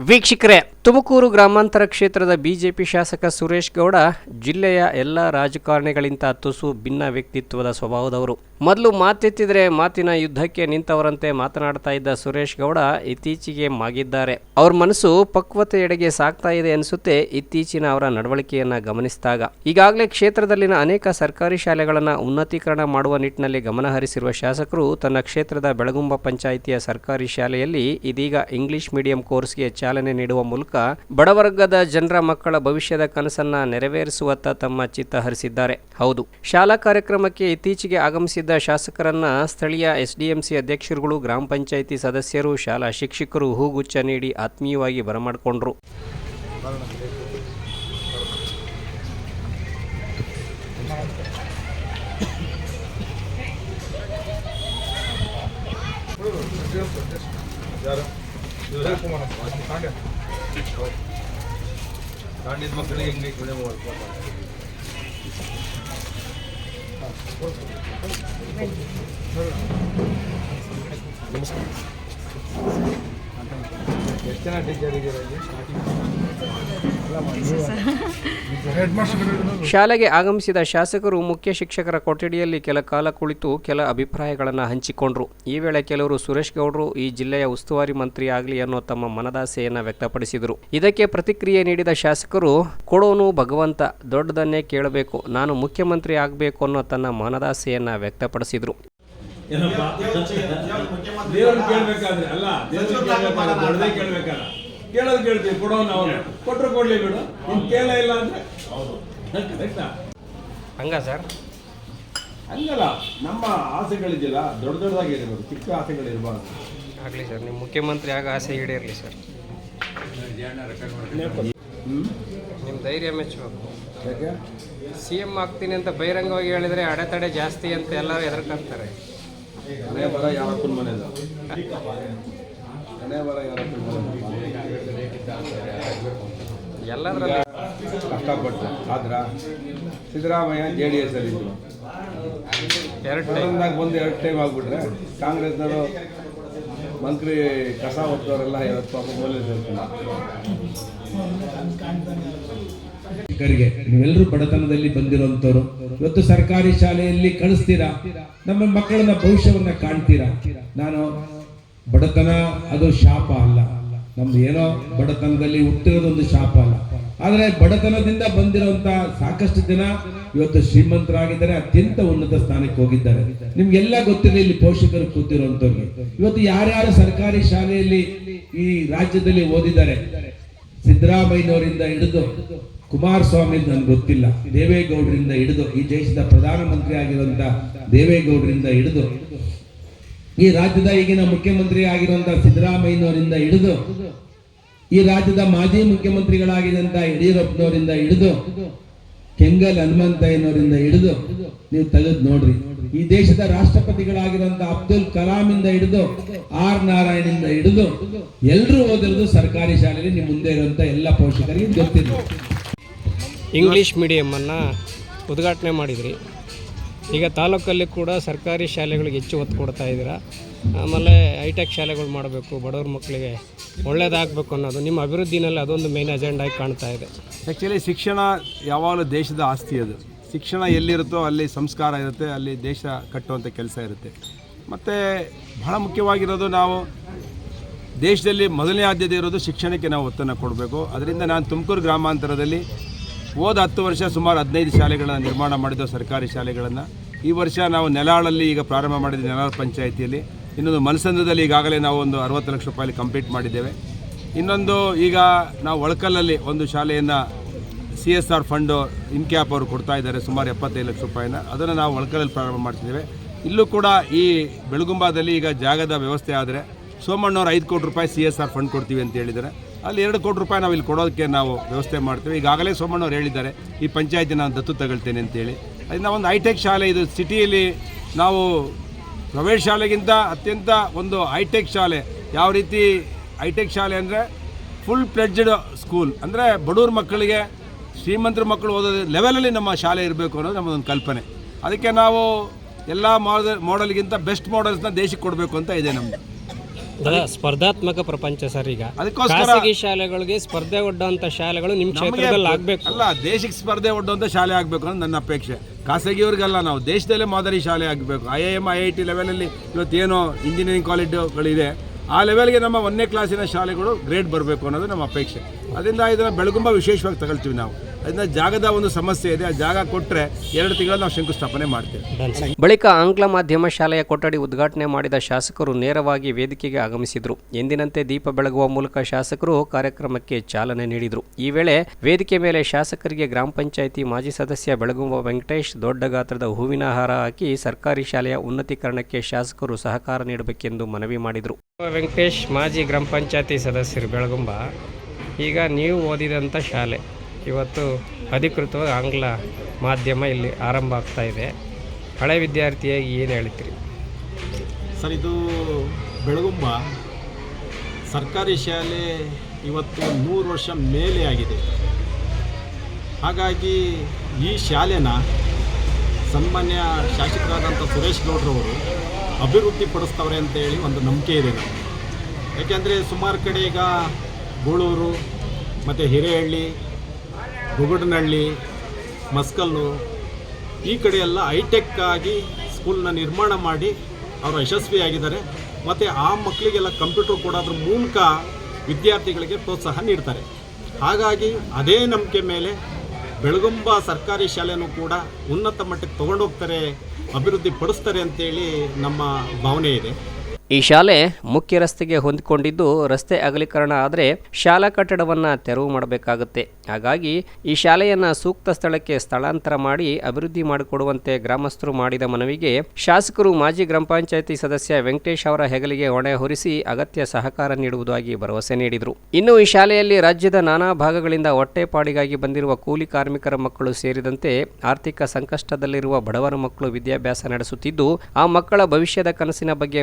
ವೀಕ್ಷಕರೇ ತುಮಕೂರು ಗ್ರಾಮಾಂತರ ಕ್ಷೇತ್ರದ ಬಿಜೆಪಿ ಶಾಸಕ ಸುರೇಶ್ ಗೌಡ ಜಿಲ್ಲೆಯ ಎಲ್ಲ ರಾಜಕಾರಣಿಗಳಿಂತ ತುಸು ಭಿನ್ನ ವ್ಯಕ್ತಿತ್ವದ ಸ್ವಭಾವದವರು. ಮೊದಲು ಮಾತೆತ್ತಿದ್ರೆ ಮಾತಿನ ಯುದ್ಧಕ್ಕೆ ನಿಂತವರಂತೆ ಮಾತನಾಡ್ತಾ ಇದ್ದ ಸುರೇಶ್ ಗೌಡ ಇತ್ತೀಚೆಗೆ ಮಾಗಿದ್ದಾರೆ. ಅವ್ರ ಮನಸ್ಸು ಪಕ್ವತೆಯೆಡೆಗೆ ಸಾಕ್ತಾ ಇದೆ ಅನಿಸುತ್ತೆ ಇತ್ತೀಚಿನ ಅವರ ನಡವಳಿಕೆಯನ್ನ ಗಮನಿಸಿದಾಗ. ಈಗಾಗಲೇ ಕ್ಷೇತ್ರದಲ್ಲಿನ ಅನೇಕ ಸರ್ಕಾರಿ ಶಾಲೆಗಳನ್ನು ಉನ್ನತೀಕರಣ ಮಾಡುವ ನಿಟ್ಟಿನಲ್ಲಿ ಗಮನಹರಿಸಿರುವ ಶಾಸಕರು ತನ್ನ ಕ್ಷೇತ್ರದ ಬೆಳಗುಂಬ ಪಂಚಾಯಿತಿಯ ಸರ್ಕಾರಿ ಶಾಲೆಯಲ್ಲಿ ಇದೀಗ ಇಂಗ್ಲಿಷ್ ಮೀಡಿಯಂ ಕೋರ್ಸ್ಗೆ ಚಾಲನೆ ನೀಡುವ ಮೂಲಕ ಬಡವರ್ಗದ ಜನರ ಮಕ್ಕಳ ಭವಿಷ್ಯದ ಕನಸನ್ನ ನೆರವೇರಿಸುವತ್ತ ತಮ್ಮ ಚಿತ್ತ ಹರಿಸಿದ್ದಾರೆ. ಹೌದು. ಶಾಲಾ ಕಾರ್ಯಕ್ರಮಕ್ಕೆ ಇತ್ತೀಚೆಗೆ ಆಗಮಿಸಿದ್ದ ಶಾಸಕರನ್ನ ಸ್ಥಳೀಯ ಎಸ್ಡಿಎಂಸಿ ಅಧ್ಯಕ್ಷರುಗಳು, ಗ್ರಾಮ ಪಂಚಾಯಿತಿ ಸದಸ್ಯರು, ಶಾಲಾ ಶಿಕ್ಷಕರು ಹೂಗುಚ್ಛ ನೀಡಿ ಆತ್ಮೀಯವಾಗಿ ಬರಮಾಡಿಕೊಂಡ್ರು. ಕಾಂಡಿದ ಮಕ್ಕಳಿಗೆ ಇಂಗ್ಲೀಷ್ ಮೀಡಿಯಂ ಓದ್ಕೊಂಡು ಎಷ್ಟು ಜನ ಟೀಚರ್ ಇದ್ದೀರಾ ಶಾಲೆಗೆ ಆಗಮಿಸಿದ ಶಾಸಕರು ಮುಖ್ಯ ಶಿಕ್ಷಕರ ಕೊಠಡಿಯಲ್ಲಿ ಕೆಲ ಕಾಲ ಕುಳಿತು ಕೆಲ ಅಭಿಪ್ರಾಯಗಳನ್ನು ಹಂಚಿಕೊಂಡರು. ಈ ವೇಳೆ ಕೆಲವರು ಸುರೇಶ್ ಗೌಡರು, ಈ ಜಿಲ್ಲೆಯ ಉಸ್ತುವಾರಿ ಮಂತ್ರಿ ಆಗಲಿ ಅನ್ನೋ ತಮ್ಮ ಮನದಾಸೆಯನ್ನು ವ್ಯಕ್ತಪಡಿಸಿದರು. ಇದಕ್ಕೆ ಪ್ರತಿಕ್ರಿಯೆ ನೀಡಿದ ಶಾಸಕರು, ಕೊಡೋನು ಭಗವಂತ, ದೊಡ್ಡದನ್ನೇ ಕೇಳಬೇಕು, ನಾನು ಮುಖ್ಯಮಂತ್ರಿ ಆಗಬೇಕು ಅನ್ನೋ ತನ್ನ ಮನದಾಸೆಯನ್ನು ವ್ಯಕ್ತಪಡಿಸಿದರು. ಕೇಳೋದು ಕೇಳ್ತೀವಿ ಕೊಡೋನು ಅವನು ಕೊಟ್ಟರು ಕೊಡ್ಲಿ ಬಿಡು. ನೀನು ಕೇಳ ಇಲ್ಲ ಅಂದ್ರೆ? ಕರೆಕ್ಟಾ ಹಂಗ ಸರ್? ಹಂಗಲ್ಲ ನಮ್ಮ ಆಸೆಗಳಿದೆಯಲ್ಲ ದೊಡ್ಡ ದೊಡ್ಡದಾಗಿ ಇರಬೇಕು ಚಿಕ್ಕ ಆಸೆಗಳಿರಬಾರ್ದು ಆಗಲಿ ಸರ್ ನಿಮ್ಮ ಮುಖ್ಯಮಂತ್ರಿ ಆಗ ಆಸೆ ಈಡೇರಲಿ ಸರ್. ಹ್ಞೂ ನಿಮ್ಮ ಧೈರ್ಯ ಮೆಚ್ಚಬೇಕು. ಯಾಕೆ? ಸಿ ಎಂ ಆಗ್ತೀನಿ ಅಂತ ಬಹಿರಂಗವಾಗಿ ಹೇಳಿದರೆ ಅಡೆತಡೆ ಜಾಸ್ತಿ ಅಂತ ಎಲ್ಲರೂ ಹೆದರ್ಕೊಂತಾರೆ. ಮನೆ ಬರ ಯಾರಪ್ಪನ ಮನೆ ಬರ ಯಾರಪ್ಪನ ಮನೆ ಎಲ್ಲದರಲ್ಲಿ ಕಷ್ಟಪಟ್ಟು. ಆದ್ರ ಸಿದ್ದರಾಮಯ್ಯ ಜೆ ಡಿ ಎಸ್ ಅಲ್ಲಿ ಇದ್ರು. ಎರಡು ಟೈಮ್ ಸಡನ್ನಾಗಿ ಬಂದು ಎರಡು ಟೈಮ್ ಆಗ್ಬಿಟ್ರೆ ಕಾಂಗ್ರೆಸ್ನವರು ಮಂತ್ರಿ ಕಸ ಹೊತ್ತವರೆಲ್ಲ ಇವತ್ತು ಪಾಪ ಮೌಲ್ಯ ಸೇರ್ತಾರೆ ಶಿಕ್ಷಕರಿಗೆ ನೀವೆಲ್ಲರೂ ಬಡತನದಲ್ಲಿ ಬಂದಿರುವಂತವ್ರು ಇವತ್ತು ಸರ್ಕಾರಿ ಶಾಲೆಯಲ್ಲಿ ಕಳಿಸ್ತೀರಾ? ನಮ್ಮ ಮಕ್ಕಳನ್ನ ಭವಿಷ್ಯವನ್ನ ಕಾಣ್ತೀರಾ? ನಾನು ಬಡತನ ಅದು ಶಾಪ ಅಲ್ಲ. ನಮ್ದು ಏನೋ ಬಡತನದಲ್ಲಿ ಹುಟ್ಟಿರೋದೊಂದು ಶಾಪ ಅಲ್ಲ. ಆದರೆ ಬಡತನದಿಂದ ಬಂದಿರುವಂತ ಸಾಕಷ್ಟು ಜನ ಇವತ್ತು ಶ್ರೀಮಂತರಾಗಿದ್ದಾರೆ, ಅತ್ಯಂತ ಉನ್ನತ ಸ್ಥಾನಕ್ಕೆ ಹೋಗಿದ್ದಾರೆ. ನಿಮ್ಗೆಲ್ಲ ಗೊತ್ತಿದೆ ಇಲ್ಲಿ ಪೋಷಕರು ಕೂತಿರುವಂತವ್ರಿಗೆ ಇವತ್ತು ಯಾರ್ಯಾರು ಸರ್ಕಾರಿ ಶಾಲೆಯಲ್ಲಿ ಈ ರಾಜ್ಯದಲ್ಲಿ ಓದಿದ್ದಾರೆ? ಸಿದ್ದರಾಮಯ್ಯನವರಿಂದ ಹಿಡಿದು ಕುಮಾರಸ್ವಾಮಿ ನನ್ಗೆ ಗೊತ್ತಿಲ್ಲ. ದೇವೇಗೌಡರಿಂದ ಹಿಡಿದು ಈ ದೇಶದ ಪ್ರಧಾನಮಂತ್ರಿ ಆಗಿರುವಂತ ದೇವೇಗೌಡರಿಂದ ಹಿಡಿದು ಈ ರಾಜ್ಯದ ಈಗಿನ ಮುಖ್ಯಮಂತ್ರಿ ಆಗಿರುವಂತಹ ಸಿದ್ದರಾಮಯ್ಯನವರಿಂದ ಹಿಡಿದು, ಈ ರಾಜ್ಯದ ಮಾಜಿ ಮುಖ್ಯಮಂತ್ರಿಗಳಾಗಿದ್ದಂತ ಯಡಿಯೂರಪ್ಪನವರಿಂದ ಹಿಡಿದು, ಕೆಂಗಲ್ ಹನುಮಂತಯ್ಯನವರಿಂದ ಹಿಡಿದು ನೀವು ತೆಗೆದು ನೋಡ್ರಿ. ಈ ದೇಶದ ರಾಷ್ಟ್ರಪತಿಗಳಾಗಿರುವಂತಹ ಅಬ್ದುಲ್ ಕಲಾಂ ಇಂದ ಹಿಡಿದು, ಆರ್ ನಾರಾಯಣಿಂದ ಹಿಡಿದು ಎಲ್ಲರೂ ಓದಿರೋದು ಸರ್ಕಾರಿ ಶಾಲೆಯಲ್ಲಿ ನಿಮ್ಮ ಮುಂದೆ ಇರುವಂತ ಎಲ್ಲ ಪೋಷಕರಿಗೆ ಗೊತ್ತಿದೆ. ಮೀಡಿಯಂ ಅನ್ನ ಉದ್ಘಾಟನೆ ಮಾಡಿದ್ರಿ. ಈಗ ತಾಲೂಕಲ್ಲಿ ಕೂಡ ಸರ್ಕಾರಿ ಶಾಲೆಗಳಿಗೆ ಹೆಚ್ಚು ಒತ್ತು ಕೊಡ್ತಾ ಇದ್ದೀರಾ? ಆಮೇಲೆ ಹೈಟೆಕ್ ಶಾಲೆಗಳು ಮಾಡಬೇಕು, ಬಡವ್ರ ಮಕ್ಕಳಿಗೆ ಒಳ್ಳೇದಾಗಬೇಕು ಅನ್ನೋದು ನಿಮ್ಮ ಅಭಿವೃದ್ಧಿನಲ್ಲಿ ಅದೊಂದು ಮೇನ್ ಅಜೆಂಡಾಗಿ ಕಾಣ್ತಾ ಇದೆ. ಆ್ಯಕ್ಚುಲಿ ಶಿಕ್ಷಣ ಯಾವಾಗಲೂ ದೇಶದ ಆಸ್ತಿ ಅದು. ಶಿಕ್ಷಣ ಎಲ್ಲಿರುತ್ತೋ ಅಲ್ಲಿ ಸಂಸ್ಕಾರ ಇರುತ್ತೆ, ಅಲ್ಲಿ ದೇಶ ಕಟ್ಟುವಂಥ ಕೆಲಸ ಇರುತ್ತೆ. ಮತ್ತು ಬಹಳ ಮುಖ್ಯವಾಗಿರೋದು ನಾವು ದೇಶದಲ್ಲಿ ಮೊದಲನೇ ಆದ್ಯತೆ ಇರೋದು ಶಿಕ್ಷಣಕ್ಕೆ ನಾವು ಒತ್ತನ್ನು ಕೊಡಬೇಕು. ಅದರಿಂದ ನಾನು ತುಮಕೂರು ಗ್ರಾಮಾಂತರದಲ್ಲಿ ಹೋದ ಹತ್ತು ವರ್ಷ ಸುಮಾರು ಹದಿನೈದು ಶಾಲೆಗಳನ್ನು ನಿರ್ಮಾಣ ಮಾಡಿದ್ದೆವು ಸರ್ಕಾರಿ ಶಾಲೆಗಳನ್ನು. ಈ ವರ್ಷ ನಾವು ನೆಲಾಳಲ್ಲಿ ಈಗ ಪ್ರಾರಂಭ ಮಾಡಿದ ನೆಲಾಳ ಪಂಚಾಯಿತಿಯಲ್ಲಿ. ಇನ್ನೊಂದು ಮನಸಂದ್ರದಲ್ಲಿ ಈಗಾಗಲೇ ನಾವು ಒಂದು ಅರವತ್ತು ಲಕ್ಷ ರೂಪಾಯಿ ಕಂಪ್ಲೀಟ್ ಮಾಡಿದ್ದೇವೆ. ಇನ್ನೊಂದು ಈಗ ನಾವು ಒಳಕಲ್ಲಲ್ಲಿ ಒಂದು ಶಾಲೆಯನ್ನು ಸಿ ಎಸ್ ಆರ್ ಫಂಡು ಇನ್ಕ್ಯಾಪ್ ಅವರು ಕೊಡ್ತಾ ಇದ್ದಾರೆ, ಸುಮಾರು ಎಪ್ಪತ್ತೈದು ಲಕ್ಷ ರೂಪಾಯಿನ. ಅದನ್ನು ನಾವು ಒಳಕಲ್ಲಲ್ಲಿ ಪ್ರಾರಂಭ ಮಾಡ್ತಿದ್ದೇವೆ. ಇಲ್ಲೂ ಕೂಡ ಈ ಬೆಳಗುಂಬದಲ್ಲಿ ಈಗ ಜಾಗದ ವ್ಯವಸ್ಥೆ ಆದರೆ ಸೋಮಣ್ಣವ್ರು ಐದು ಕೋಟಿ ರೂಪಾಯಿ ಸಿ ಎಸ್ ಆರ್ ಫಂಡ್ ಕೊಡ್ತೀವಿ ಅಂತ ಹೇಳಿದ್ದಾರೆ. ಅಲ್ಲಿ ಎರಡು ಕೋಟಿ ರೂಪಾಯಿ ನಾವು ಇಲ್ಲಿ ಕೊಡೋದಕ್ಕೆ ನಾವು ವ್ಯವಸ್ಥೆ ಮಾಡ್ತೀವಿ. ಈಗಾಗಲೇ ಸೋಮಣ್ಣವ್ರು ಹೇಳಿದ್ದಾರೆ, ಈ ಪಂಚಾಯತಿ ನಾನು ದತ್ತು ತಗೊಳ್ತೇನೆ ಅಂತೇಳಿ. ಅದರಿಂದ ಒಂದು ಹೈಟೆಕ್ ಶಾಲೆ ಇದು ಸಿಟಿಯಲ್ಲಿ ನಾವು ಪ್ರವೇಶ ಶಾಲೆಗಿಂತ ಅತ್ಯಂತ ಒಂದು ಹೈಟೆಕ್ ಶಾಲೆ. ಯಾವ ರೀತಿ ಹೈಟೆಕ್ ಶಾಲೆ ಅಂದರೆ ಫುಲ್ ಪ್ಲೆಡ್ಜಡ್ ಸ್ಕೂಲ್ ಅಂದರೆ ಬಡವ್ರ ಮಕ್ಕಳಿಗೆ ಶ್ರೀಮಂತರ ಮಕ್ಕಳು ಓದೋ ಲೆವೆಲಲ್ಲಿ ನಮ್ಮ ಶಾಲೆ ಇರಬೇಕು ಅನ್ನೋದು ನಮ್ಮದೊಂದು ಕಲ್ಪನೆ. ಅದಕ್ಕೆ ನಾವು ಎಲ್ಲ ಮಾಡೆಲ್ ಮಾಡೆಲ್ಗಿಂತ ಬೆಸ್ಟ್ ಮಾಡೆಲ್ಸ್ನ ದೇಶಕ್ಕೆ ಕೊಡಬೇಕು ಅಂತ ಇದೆ ನಮ್ಮದು ಸ್ಪರ್ಧಾತ್ಮಕ ಪ್ರಪಂಚ ಸರ್ ಈಗ. ಅದಕ್ಕೋಸ್ಕರ ಖಾಸಗಿ ಶಾಲೆಗಳಿಗೆ ಸ್ಪರ್ಧೆ ಒಡ್ಡುವಂತ ಶಾಲೆಗಳು ನಿಮ್ಮ ಕ್ಷೇತ್ರದಲ್ಲಿ ಆಗ್ಬೇಕು. ಅಲ್ಲ ದೇಶಕ್ಕೆ ಸ್ಪರ್ಧೆ ಒಡ್ಡುವಂಥ ಶಾಲೆ ಆಗಬೇಕು ಅನ್ನೋದು ನನ್ನ ಅಪೇಕ್ಷೆ. ಖಾಸಗಿಯವ್ರಿಗಲ್ಲ ನಾವು ದೇಶದಲ್ಲೇ ಮಾದರಿ ಶಾಲೆ ಆಗಬೇಕು. I I M I I T ಲೆವೆಲಲ್ಲಿ ಇವತ್ತೇನೋ ಇಂಜಿನಿಯರಿಂಗ್ ಕಾಲೇಜುಗಳಿದೆ ಆ ಲೆವೆಲ್ಗೆ ನಮ್ಮ ಒಂದನೇ ಕ್ಲಾಸಿನ ಶಾಲೆಗಳು ಗ್ರೇಡ್ ಬರಬೇಕು ಅನ್ನೋದು ನಮ್ಮ ಅಪೇಕ್ಷೆ. ಅದರಿಂದ ಇದನ್ನು ಬೆಳಗುಂಬ ವಿಶೇಷವಾಗಿ ತಗೊಳ್ತೀವಿ ನಾವು. ಅದರಿಂದ ಜಾಗದ ಒಂದು ಸಮಸ್ಯೆ ಇದೆ ಆ ಜಾಗ ಕೊಟ್ಟರೆ ಎರಡು ತಿಂಗಳಲ್ಲಿ ನಾವು ಶಂಕುಸ್ಥಾಪನೆ ಮಾಡ್ತೇವೆ. ಬಳಿಕ ಆಂಗ್ಲ ಮಾಧ್ಯಮ ಶಾಲೆಯ ಕೊಠಡಿ ಉದ್ಘಾಟನೆ ಮಾಡಿದ ಶಾಸಕರು ನೇರವಾಗಿ ವೇದಿಕೆಗೆ ಆಗಮಿಸಿದರು. ಎಂದಿನಂತೆ ದೀಪ ಬೆಳಗುವ ಮೂಲಕ ಶಾಸಕರು ಕಾರ್ಯಕ್ರಮಕ್ಕೆ ಚಾಲನೆ ನೀಡಿದರು. ಈ ವೇಳೆ ವೇದಿಕೆ ಮೇಲೆ ಶಾಸಕರಿಗೆ ಗ್ರಾಮ ಪಂಚಾಯಿತಿ ಮಾಜಿ ಸದಸ್ಯ ಬೆಳಗುಂಬ ವೆಂಕಟೇಶ್ ದೊಡ್ಡ ಗಾತ್ರದ ಹೂವಿನ ಹಾರ ಹಾಕಿ ಸರ್ಕಾರಿ ಶಾಲೆಯ ಉನ್ನತೀಕರಣಕ್ಕೆ ಶಾಸಕರು ಸಹಕಾರ ನೀಡಬೇಕೆಂದು ಮನವಿ ಮಾಡಿದರು. ವೆಂಕಟೇಶ್ ಮಾಜಿ ಗ್ರಾಮ ಪಂಚಾಯಿತಿ ಸದಸ್ಯರು ಬೆಳಗುಂಬ ಈಗ ನೀವು ಓದಿದಂಥ ಶಾಲೆ. ಇವತ್ತು ಅಧಿಕೃತವಾಗಿ ಆಂಗ್ಲ ಮಾಧ್ಯಮ ಇಲ್ಲಿ ಆರಂಭ ಆಗ್ತಾ ಇದೆ. ಹಳೆ ವಿದ್ಯಾರ್ಥಿಯಾಗಿ ಏನು ಹೇಳ್ತೀರಿ? ಸರ್, ಇದು ಬೆಳಗುಂಬ. ಸರ್ಕಾರಿ ಶಾಲೆ ಇವತ್ತು ನೂರು ವರ್ಷ ಮೇಲೆ ಆಗಿದೆ. ಹಾಗಾಗಿ ಈ ಶಾಲೆನ ಸನ್ಮಾನ್ಯ ಶಾಸಕರಾದಂಥ ಸುರೇಶ್ ಗೌಡ್ರವರು ಅಭಿವೃದ್ಧಿಪಡಿಸ್ತವ್ರೆ ಅಂತೇಳಿ ಒಂದು ನಂಬಿಕೆ ಇದೆ ನಾವು ಯಾಕೆಂದರೆ ಸುಮಾರು ಕಡೆ ಈಗ ಗೂಳೂರು ಮತ್ತು ಹಿರೇಹಳ್ಳಿ ಬುಗುಡನಹಳ್ಳಿ ಮಸ್ಕಲ್ಲು, ಈ ಕಡೆಯೆಲ್ಲ ಹೈಟೆಕ್ ಆಗಿ ಸ್ಕೂಲ್ನ ನಿರ್ಮಾಣ ಮಾಡಿ ಅವರು ಯಶಸ್ವಿಯಾಗಿದ್ದಾರೆ. ಮತ್ತು ಆ ಮಕ್ಕಳಿಗೆಲ್ಲ ಕಂಪ್ಯೂಟರ್ ಕೊಡೋದ್ರ ಮೂಲಕ ವಿದ್ಯಾರ್ಥಿಗಳಿಗೆ ಪ್ರೋತ್ಸಾಹ ನೀಡ್ತಾರೆ. ಹಾಗಾಗಿ ಅದೇ ನಂಬಿಕೆ ಮೇಲೆ ಬೆಳಗುಂಬ ಸರ್ಕಾರಿ ಶಾಲೆನೂ ಕೂಡ ಉನ್ನತ ಮಟ್ಟಕ್ಕೆ ತೊಗೊಂಡೋಗ್ತಾರೆ ಅಭಿವೃದ್ಧಿ ಪಡಿಸ್ತಾರೆ ಅಂತೇಳಿ ನಮ್ಮ ಭಾವನೆ ಇದೆ. ಈ ಶಾಲೆ ಮುಖ್ಯ ರಸ್ತೆಗೆ ಹೊಂದಿಕೊಂಡಿದ್ದು ರಸ್ತೆ ಅಗಲೀಕರಣ ಆದರೆ ಶಾಲಾ ಕಟ್ಟಡವನ್ನು ತೆರವು ಮಾಡಬೇಕಾಗುತ್ತೆ. ಹಾಗಾಗಿ ಈ ಶಾಲೆಯನ್ನು ಸೂಕ್ತ ಸ್ಥಳಕ್ಕೆ ಸ್ಥಳಾಂತರ ಮಾಡಿ ಅಭಿವೃದ್ಧಿ ಮಾಡಿಕೊಡುವಂತೆ ಗ್ರಾಮಸ್ಥರು ಮಾಡಿದ ಮನವಿಗೆ ಶಾಸಕರು ಮಾಜಿ ಗ್ರಾಮ ಪಂಚಾಯಿತಿ ಸದಸ್ಯ ವೆಂಕಟೇಶ್ ಅವರ ಹೆಗಲಿಗೆ ಹೊಣೆ ಹೊರಿಸಿ ಅಗತ್ಯ ಸಹಕಾರ ನೀಡುವುದಾಗಿ ಭರವಸೆ ನೀಡಿದರು. ಇನ್ನು ಈ ಶಾಲೆಯಲ್ಲಿ ರಾಜ್ಯದ ನಾನಾ ಭಾಗಗಳಿಂದ ಹೊಟ್ಟೆಪಾಡಿಗಾಗಿ ಬಂದಿರುವ ಕೂಲಿ ಕಾರ್ಮಿಕರ ಮಕ್ಕಳು ಸೇರಿದಂತೆ ಆರ್ಥಿಕ ಸಂಕಷ್ಟದಲ್ಲಿರುವ ಬಡವರ ಮಕ್ಕಳು ವಿದ್ಯಾಭ್ಯಾಸ ನಡೆಸುತ್ತಿದ್ದು, ಆ ಮಕ್ಕಳ ಭವಿಷ್ಯದ ಕನಸಿನ ಬಗ್ಗೆ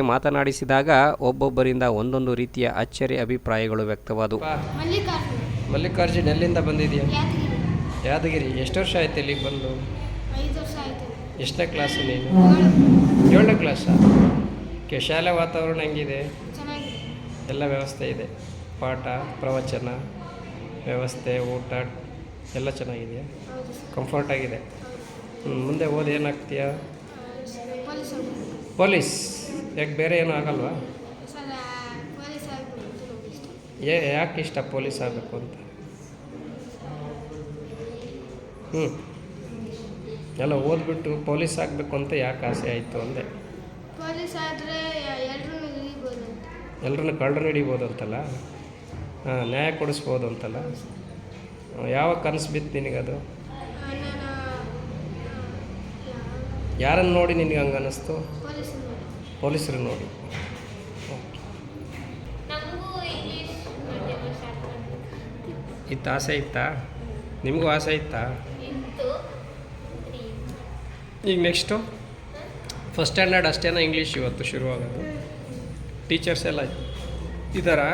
ಮಾತನಾಡಿಸಿದಾಗ ಒಬ್ಬೊಬ್ಬರಿಂದ ಒಂದೊಂದು ರೀತಿಯ ಅಚ್ಚರಿ ಅಭಿಪ್ರಾಯಗಳು ವ್ಯಕ್ತವಾದವು. ಮಲ್ಲಿಕಾರ್ಜುನ. ಎಲ್ಲಿಂದ ಬಂದಿದೆಯಾ? ಯಾದಗಿರಿ. ಯಾದಗಿರಿ. ಎಷ್ಟು ವರ್ಷ ಆಯ್ತು ಇಲ್ಲಿಗೆ ಬಂದು? ಐದು ವರ್ಷ ಆಯಿತು. ಎಷ್ಟನೇ ಕ್ಲಾಸ್ ನೀನು? ಏಳು ಏಳನೇ ಕ್ಲಾಸಾ ಕೆ ಶಾಲೆ ವಾತಾವರಣ ಹೆಂಗಿದೆ? ಚೆನ್ನಾಗಿದೆ. ಎಲ್ಲ ವ್ಯವಸ್ಥೆ ಇದೆ. ಪಾಠ ಪ್ರವಚನ ವ್ಯವಸ್ಥೆ ಊಟ ಎಲ್ಲ ಚೆನ್ನಾಗಿದೆಯಾ? ಕಂಫರ್ಟಾಗಿದೆ ಮುಂದೆ ಓದಿ ಏನಾಗ್ತೀಯಾ? ಪೊಲೀಸ್ ಯಾಕೆ ಬೇರೆ ಏನೂ ಆಗಲ್ವಾ? ಏ ಯಾಕೆ ಇಷ್ಟ ಪೊಲೀಸ್ ಆಗಬೇಕು ಅಂತ? ಹ್ಞೂ ಎಲ್ಲ ಓದ್ಬಿಟ್ಟು ಪೊಲೀಸ್ ಆಗಬೇಕು ಅಂತ ಯಾಕೆ ಆಸೆ ಆಯಿತು ಅಂದೆ? ಪೊಲೀಸ್ ಆದರೆ ಎಲ್ಲರನ್ನ ಕಳ್ಳರು ಹಿಡಿಬೋದು ಅಂತಲ್ಲ? ಹಾಂ ನ್ಯಾಯ ಕೊಡಿಸ್ಬೋದು ಅಂತಲ್ಲ? ಯಾವಾಗ ಕನಸು ಬಿತ್ತು ನಿನಗದು ಆ, ನಾನು ಯಾರನ್ನು ನೋಡಿ ನಿನಗೆ ಹಂಗೆ ಅನ್ನಿಸ್ತು? ಪೊಲೀಸ್ ಪೊಲೀಸರು ನೋಡಿ. ಇತ್ತು ಆಸೆ ಇತ್ತಾ? ನಿಮಗೂ ಆಸೆ ಇತ್ತಾ? ಇತ್ತು. ಈಗ ನೆಕ್ಸ್ಟು? ಫಸ್ಟ್ ಸ್ಟ್ಯಾಂಡರ್ಡ್ ಅಷ್ಟೇನಾ ಇಂಗ್ಲೀಷ್ ಇವತ್ತು ಶುರುವಾಗೋದು? ಟೀಚರ್ಸ್ ಎಲ್ಲ ಇದ್ದಾರಾ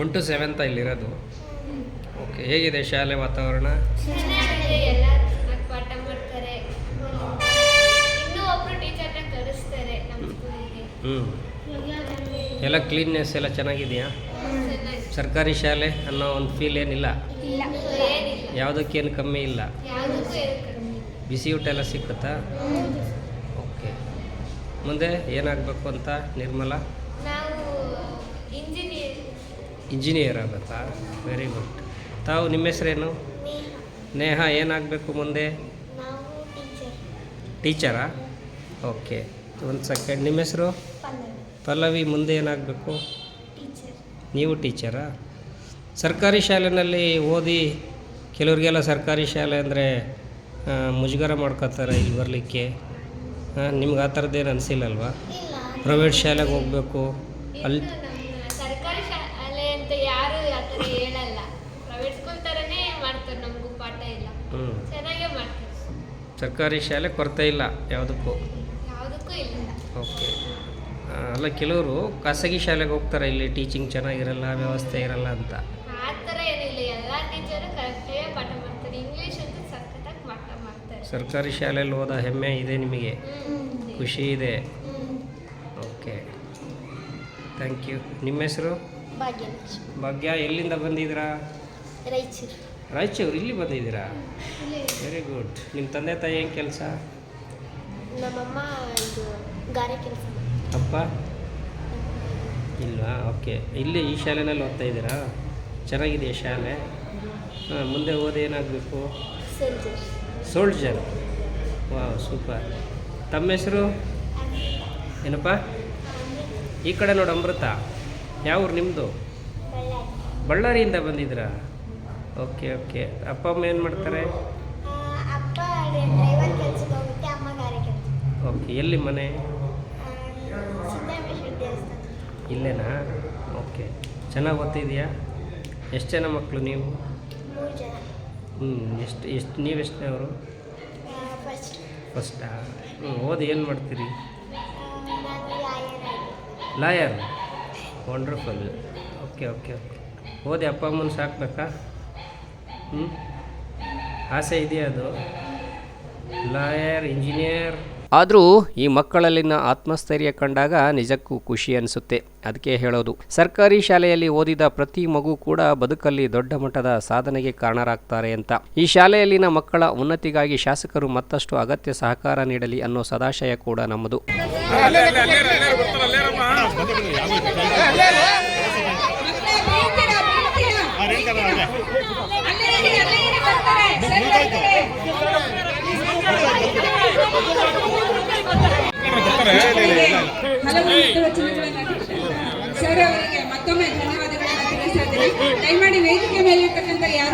ಒನ್ ಟು ಸೆವೆಂತ ಇಲ್ಲಿರೋದು ಓಕೆ ಹೇಗಿದೆ ಶಾಲೆ ವಾತಾವರಣ? ಹ್ಞೂ ಎಲ್ಲ ಕ್ಲೀನ್ನೆಸ್ ಎಲ್ಲ ಚೆನ್ನಾಗಿದೆಯಾ? ಸರ್ಕಾರಿ ಶಾಲೆ ಅನ್ನೋ ಒಂದು ಫೀಲ್ ಏನಿಲ್ಲ? ಯಾವುದಕ್ಕೇನು ಕಮ್ಮಿ ಇಲ್ಲ? ಬಿಸಿ ಊಟ ಎಲ್ಲ ಸಿಕ್ಕುತ್ತಾ? ಓಕೆ. ಮುಂದೆ ಏನಾಗಬೇಕು ಅಂತ ನಿರ್ಮಲ? ಇಂಜಿನಿಯರ್ ಆಗುತ್ತಾ? ವೆರಿ ಗುಡ್ ತಾವು ನಿಮ್ಮ ಹೆಸರೇನು? ನೇಹ. ಏನಾಗಬೇಕು ಮುಂದೆ? ಟೀಚರಾ ಓಕೆ. ಒಂದು ಸೆಕೆಂಡ್ ನಿಮ್ಮ ಹೆಸರು? ಪಲ್ಲವಿ. ಮುಂದೆ ಏನಾಗಬೇಕು? ನೀವು ಟೀಚರಾ? ಸರ್ಕಾರಿ ಶಾಲೆಯಲ್ಲಿ ಓದಿ ಕೆಲವರಿಗೆಲ್ಲ ಸರ್ಕಾರಿ ಶಾಲೆ ಅಂದರೆ ಮುಜುಗರ ಮಾಡ್ಕೋತಾರೆ ಇಲ್ಲಿ ಬರಲಿಕ್ಕೆ. ನಿಮ್ಗೆ ಆ ಥರದ್ದೇನು ಅನಿಸಿಲ್ಲಲ್ವಾ? ಪ್ರೈವೇಟ್ ಶಾಲೆಗೆ ಹೋಗಬೇಕು. ಅಲ್ಲಿ ಸರ್ಕಾರಿ ಶಾಲೆ ಅಂತ ಯಾರು ಆ ಥರ ಹೇಳಲ್ಲ. ಪ್ರೈವೇಟ್ ಸ್ಕೂಲ್ ಥರನೇ ಮಾಡ್ತಾರೆ ನಮಗೂ ಪಾಠ ಇಲ್ಲ. ಹ್ಞೂ ಚೆನ್ನಾಗೇ ಮಾಡ್ತಾರೆ. ಸರ್ಕಾರಿ ಶಾಲೆ ಕೊರತೆ ಇಲ್ಲ ಯಾವುದಕ್ಕೂ. ಓಕೆ. ಅಲ್ಲ ಕೆಲವರು ಖಾಸಗಿ ಶಾಲೆಗೆ ಹೋಗ್ತಾರೆ ಇಲ್ಲಿ ಟೀಚಿಂಗ್ ಚೆನ್ನಾಗಿರಲ್ಲ ವ್ಯವಸ್ಥೆ ಇರಲ್ಲ ಅಂತ. ಆ ಥರ ಏನಿಲ್ಲ ಎಲ್ಲ ಟೀಚರು ಕರೆಕ್ಟಾಗೇ ಪಾಠ ಮಾಡ್ತಾರೆ. ಇಂಗ್ಲೀಷ್ ಅಂತೂ ಸಖತ್ತಾಗಿ ಪಾಠ ಮಾಡ್ತಾರೆ. ಸರ್ಕಾರಿ ಶಾಲೆಯಲ್ಲಿ ಹೋದ ಹೆಮ್ಮೆ ಇದೆ ನಿಮಗೆ? ಖುಷಿ ಇದೆ? ಓಕೆ. ಥ್ಯಾಂಕ್ ಯು ನಿಮ್ಮ ಹೆಸರು? ಭಾಗ್ಯಲಕ್ಷ್ಮಿ. ಭಾಗ್ಯ ಎಲ್ಲಿಂದ ಬಂದಿದ್ದೀರಾ? ರಾಯಚೂರು. ರಾಯಚೂರು ಇಲ್ಲಿ ಬಂದಿದ್ದೀರಾ? ವೆರಿ ಗುಡ್ ನಿಮ್ಮ ತಂದೆ ತಾಯಿ ಏನು ಕೆಲಸ? ನಮ್ಮಮ್ಮ ಇದು ಗಾರೆ ಕೆಲಸ. ಅಪ್ಪ? ಇಲ್ವಾ? ಓಕೆ. ಇಲ್ಲಿ ಈ ಶಾಲೆನಲ್ಲಿ ಓದ್ತಾ ಇದ್ದೀರಾ? ಈ ಶಾಲೆ? ಹಾಂ ಮುಂದೆ ಓದಿ ಏನಾಗಬೇಕು? ಸೋಲ್ಜರ್ ವಾ ಸೂಪರ್ ತಮ್ಮ ಹೆಸರು? ಏನಪ್ಪ? ಈ ಕಡೆ ನೋಡು ಅಮೃತ. ಯಾವ ಊರು ನಿಮ್ಮದು ಬಳ್ಳಾರಿಯಿಂದ ಬಂದಿದ್ದೀರಾ? Okay okay. ಅಪ್ಪ ಅಮ್ಮ ಏನು ಮಾಡ್ತಾರೆ ಅಪ್ಪ ಡ್ರೈವರ್ ಕೆಲ್ಸಕ್ಕೆ ಹೋಗುತ್ತೆ ಅಮ್ಮ ಗಾರೆ ಕೆಲಸ ಓಕೆ, ಎಲ್ಲಿ ಮನೆ? ಇಲ್ಲೇನಾ? ಓಕೆ. ಚೆನ್ನಾಗಿ ಓದ್ತಿದ್ಯಾ ಎಷ್ಟು ಜನ ಮಕ್ಕಳು ನೀವು? ಹ್ಞೂ ಎಷ್ಟು ಎಷ್ಟು, ನೀವು ಎಷ್ಟನೇ ಅವರು? ಫಸ್ಟ್ ಹ್ಞೂ ಓದಿ ಏನು ಮಾಡ್ತೀರಿ? Lawyer. Wonderful okay okay okay. ಓದಿ ಅಪ್ಪ, ಅಮ್ಮನ ಸಾಕ್ಬೇಕಾ? ಹ್ಞೂ ಆಸೆ ಇದೆಯಾ ಅದು? Lawyer, engineer? ಆದರೂ ಈ ಮಕ್ಕಳಲ್ಲಿನ ಆತ್ಮಸ್ಥೈರ್ಯ ಕಂಡಾಗ ನಿಜಕ್ಕೂ ಖುಷಿ ಅನಿಸುತ್ತೆ. ಅದಕ್ಕೆ ಹೇಳೋದು. ಸರ್ಕಾರಿ ಶಾಲೆಯಲ್ಲಿ ಓದಿದ ಪ್ರತಿ ಮಗು ಕೂಡ ಬದುಕಲ್ಲಿ ದೊಡ್ಡ ಮಟ್ಟದ ಸಾಧನೆಗೆ ಕಾರಣರಾಗ್ತಾರೆ ಅಂತ. ಈ ಶಾಲೆಯಲ್ಲಿನ ಮಕ್ಕಳ ಉನ್ನತಿಗಾಗಿ ಶಾಸಕರು ಮತ್ತಷ್ಟು ಅಗತ್ಯ ಸಹಕಾರ ನೀಡಲಿ ಅನ್ನೋ ಸದಾಶಯ ಕೂಡ ನಮ್ಮದು.